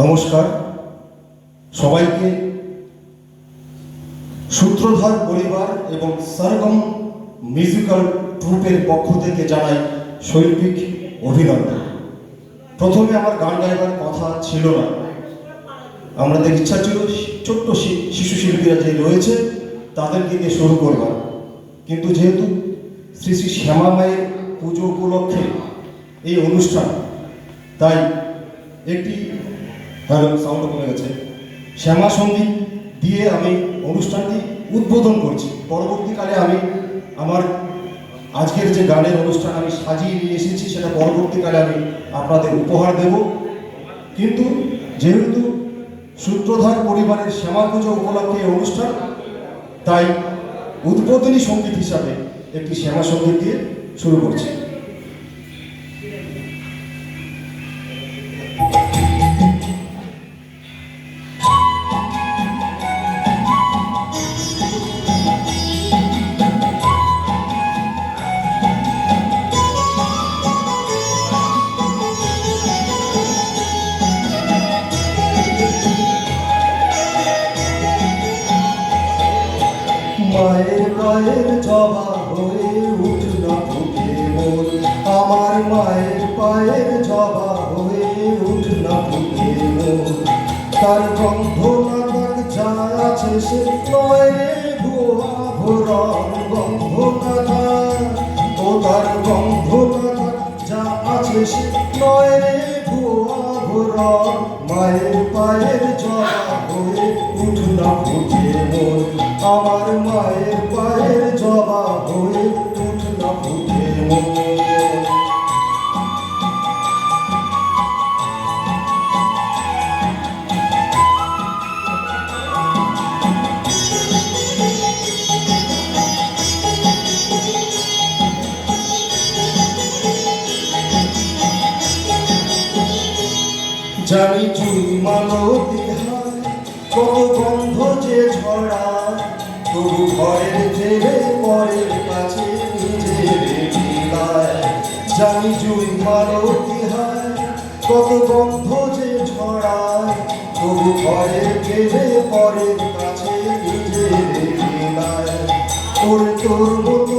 নমস্কার। সবাইকে সূত্রধর পরিবার এবং সরগম মিউজিক্যাল ট্রুপের পক্ষ থেকে জানাই শৈল্পিক অভিনন্দন। প্রথমে আমার গান গাইবার কথা ছিল না। আমাদের ইচ্ছা ছিল, ছোট্ট শিশু শিল্পীরা যে রয়েছে, তাদেরকে দিয়ে শুরু করবার। কিন্তু যেহেতু শ্রী শ্রী শ্যামা মায়ের পুজো উপলক্ষে এই অনুষ্ঠান, তাই একটি হ্যালো সাউন্ড কমে গেছে। শ্যামা সংগীত দিয়ে আমি অনুষ্ঠানটি উদ্বোধন করছি। পরবর্তীকালে আমি আমার আজকের যে গানের অনুষ্ঠান আমি সাজিয়ে নিয়ে এসেছি, সেটা পরবর্তীকালে আমি আপনাদের উপহার দেব। কিন্তু যেহেতু সূত্রধর পরিবারের শ্যামা পুজো উপলক্ষে অনুষ্ঠান, তাই উদ্বোধনী সংগীত হিসাবে একটি শ্যামা সংগীত দিয়ে শুরু করছি। মায়ের মায়ের জবা হয়ে উঠল ফুটে মোর। আমার মায়ের পায়ের জবা হয়ে উঠল ফুটে মোর। তার গন্ধ নাগার যা আছে, সে নয় ভুয়া ভোরন গন্ধ নাগার ও তার গন্ধ নাগার যা আছে, সে নয় রে ভুয়া ভোরন মায়ের পায়ের জবা হয়ে উঠল ফুটে মোর আমার মায়ের পায়ের জবা জানি চুল মালতি হয় কত গন্ধ যে ছড়ায় তবু ঘরের ফেরে পরের কাছে নিজের মিলায় জানি চুল মালতি হয়, কত গন্ধ যে ছড়ায় তবু ঘরের ফেরে পরের কাছে নিজের তোর তোর মতো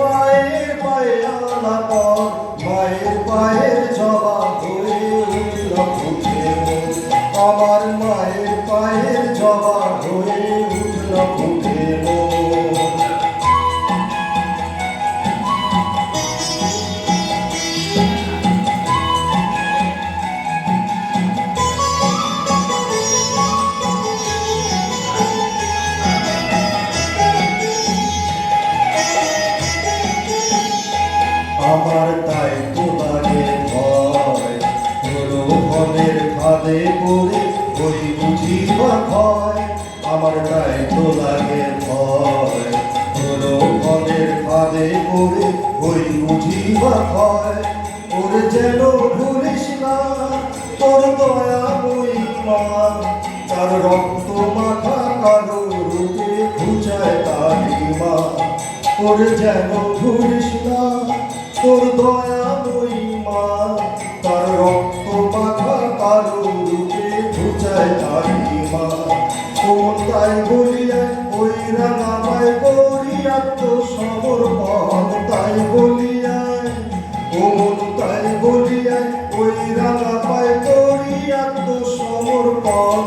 মায়ের পায়ে আলা পর মায়ের পায়ের জবাব হয়ে উঠল ফুটে আমার মায়ের পায়ের জবাব হয়ে উঠল ফুটে ফাঁদে পড়ে ওই বুঝি ভয়, আমার তাই তো লাগে ভয়। হলো ফলের ফাঁদে পড়ে ওই বুঝি ভয়, ওর যেন ভুলিস না তোর দয়া মহিমা তার রক্ত মাথা কালো রূপে ঘুচায় তারি মা ওর যেন ভুলিস না তোর দয়া তাই বলিয়ায় ওই রাঙামায় করিয়াত্ম সমর্পণ তাই বলিয়ায় ওমন তাই বলিয়ায় ওই রাঙা পায় করিয়াত্ম সমর্পণ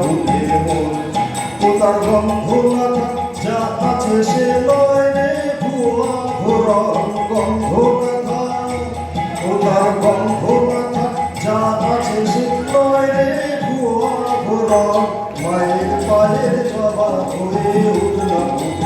ফুটে মন। ও তার গন্ধ মাথা যা আছে সে নয় রে ভুয়া ঘোরন গন্ধ মাথা ও তার গন্ধ মায়ের পায়ের জবা হয়ে উঠলা ফুটে মন